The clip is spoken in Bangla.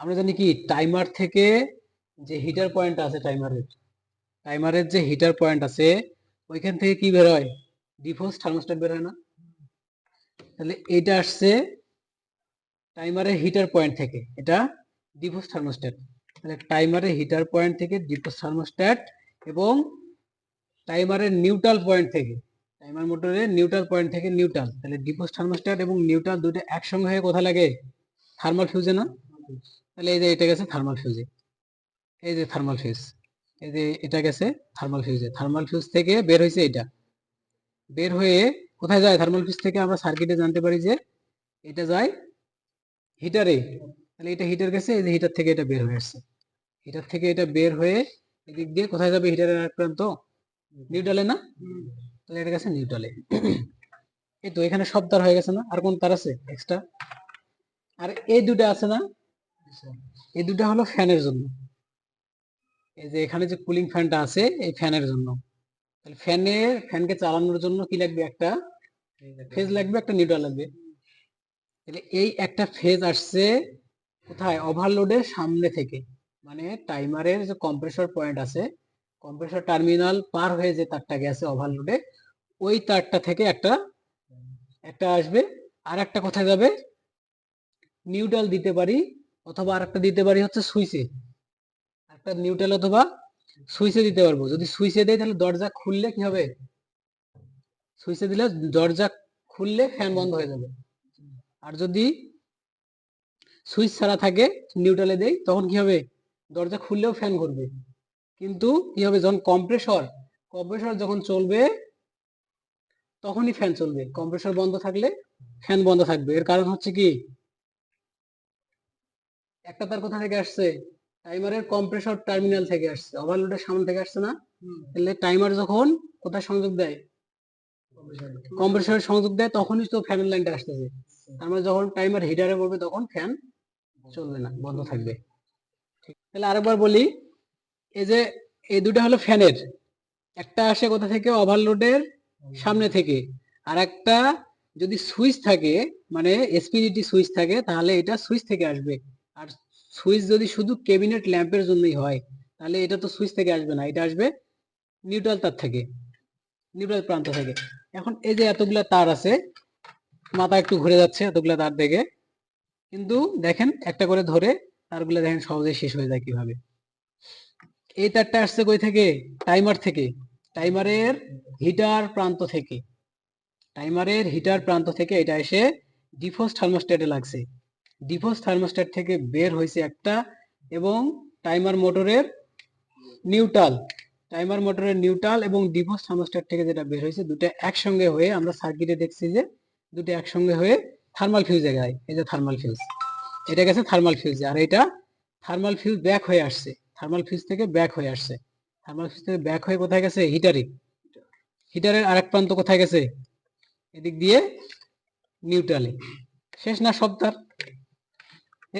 আমরা জানি কি টাইমার থেকে যে হিটার পয়েন্ট আছে টাইমারের টাইমারের যে হিটার পয়েন্ট আছে, ওইখান থেকে কি বের হয়? ডিফোর্স থার্মোস্ট্যাট বের হয় না? তাহলে এটা আসছে টাইমারের হিটার পয়েন্ট থেকে, এটা ডিফোর্স থার্মোস্ট্যাট তাহলে টাইমারের হিটার পয়েন্ট থেকে ডিফোর্স থার্মোস্ট্যাট এবং টাইমারের নিউট্রাল পয়েন্ট থেকে টাইমার মোটরের নিউট্রাল পয়েন্ট থেকে নিউট্রাল তাহলে ডিফোর্স থার্মোস্ট্যাট এবং নিউট্রাল দুটো একসঙ্গে হয়ে কোথায় লাগে? থার্মাল ফিউজে না তাহলে এই যে এটা গেছে থার্মাল ফিউজে এই যে থার্মাল ফিউজ এই যে এটা গেছে থার্মাল ফিউজে থার্মাল ফিউজ থেকে বের হয়েছে এটা বের হয়ে কোথায় যায় থার্মাল ফিউজ থেকে আমরা সার্কিটে জানতে পারি যে এটা যায় হিটারে তাহলে এটা হিটার গেছে, এই যে হিটার থেকে এটা বের হয়ে আসছে। হিটার থেকে এটা বের হয়ে এদিক দিয়ে কোথায় যাবে হিটারের এক প্রান্ত? নিউট্রালে না? তাহলে এটা গেছে নিউট্রালে। এই তো এখানে সব তার হয়ে গেছে না? আর কোন তার আছে? এক্সট্রা আর এই দুটো আছে না? এই দুটো হলো ফ্যানের জন্য। এই যে এখানে যে কুলিং ফ্যানটা আছে, এই ফ্যানের জন্য। তাহলে ফ্যানের ফ্যানকে চালানোর জন্য কি লাগবে একটা? ফেজ লাগবে, একটা নিউট্রাল লাগবে। তাহলে এই একটা ফেজ আসছে কোথায়? ওভারলোডের সামনে থেকে। মানে টাইমারের যে কম্প্রেসর পয়েন্ট আছে কম্প্রেসর টার্মিনাল পার হয়ে যে তারটা গেছে ওভারলোডে ওই তারটা থেকে একটা একটা আসবে। আর একটা কোথায় যাবে? নিউট্রাল দিতে পারি অথবা আর একটা দিতে পারি হচ্ছে সুইচে। একটা নিউট্রাল অথবা সুইচে দিতে পারব। যদি সুইচে দেয় তাহলে দরজা খুললে কি হবে? সুইচে দিলে দরজা খুললে ফ্যান বন্ধ হয়ে যাবে। আর যদি সুইচ ছাড়া থাকে, নিউট্রালে দেই, তখন কি হবে? দরজা খুললেও ফ্যান ঘুরবে। কিন্তু কি হবে? যখন কম্প্রেসর কম্প্রেসর যখন চলবে, তখনই ফ্যান চলবে। কম্প্রেসর বন্ধ থাকলে ফ্যান বন্ধ থাকবে। এর কারণ হচ্ছে কি? একটা তার কোথা থেকে আসছে? টাইমারের কম্প্রেসর টার্মিনাল থেকে আসছে। ওভারলোডের সামনে থেকে আসছে না? তাহলে টাইমার যখন কোথায় সংযোগ দেয়? কম্প্রেসরের সংযোগ দেয় তখনই তো ফ্যানের লাইনটা আসতেছে। তার মানে যখন টাইমার হিটারে পড়বে তখন ফ্যান চলবে না বন্ধ থাকবে। ঠিক তাহলে আরেকবার বলি এই যে এই দুটো হলো ফ্যানের একটা আসে কোথা থেকে? ওভারলোডের সামনে থেকে। আর একটা যদি সুইচ থাকে মানে এসপিডিটি সুইচ থাকে তাহলে এটা সুইচ থেকে আসবে। আর সুইচ যদি শুধু ক্যাবিনেট ল্যাম্পের জন্যই হয়, তাহলে এটা তো সুইচ থেকে আসবে না, এটা আসবে নিউট্রাল তার থেকে, নিউট্রাল প্রান্ত থেকে। এখন এই যে এতগুলা তার আছে, মাথা একটু ঘুরে যাচ্ছে এতগুলা তার থেকে, কিন্তু দেখেন একটা করে ধরে তারগুলো দেখেন সহজেই শেষ হয়ে যায় কীভাবে। এই তারটা আসছে কই থেকে? টাইমার থেকে, টাইমারের হিটার প্রান্ত থেকে, টাইমারের হিটার প্রান্ত থেকে এটা এসে ডিফোস থার্মোস্ট্যাটে লাগছে। ডিফোস থার্মোস্ট্যাট থেকে বের হয়েছে একটা এবং টাইমার মোটরের নিউট্রাল। টাইমার মোটরের নিউট্রাল এবং ডিফোস থার্মোস্ট্যাট থেকে যেটা বের হয়েছে, দুটো একসঙ্গে হয়ে আমরা সার্কিটে দেখছি যে দুটো একসঙ্গে হয়ে থার্মাল ফিউজে যায় এই যে থার্মাল ফিউজ, এটা গেছে থার্মাল ফিউজে আর এটা থার্মাল ফিউজ ব্যাক হয়ে আসছে, থার্মাল ফিউজ থেকে ব্যাক হয়ে আসছে। থার্মাল ফিউজ থেকে ব্যাক হয়ে কোথায় গেছে? হিটারে। হিটারের আরেক প্রান্ত কোথায় গেছে? এদিক দিয়ে নিউট্রালে। শেষ না সব তার?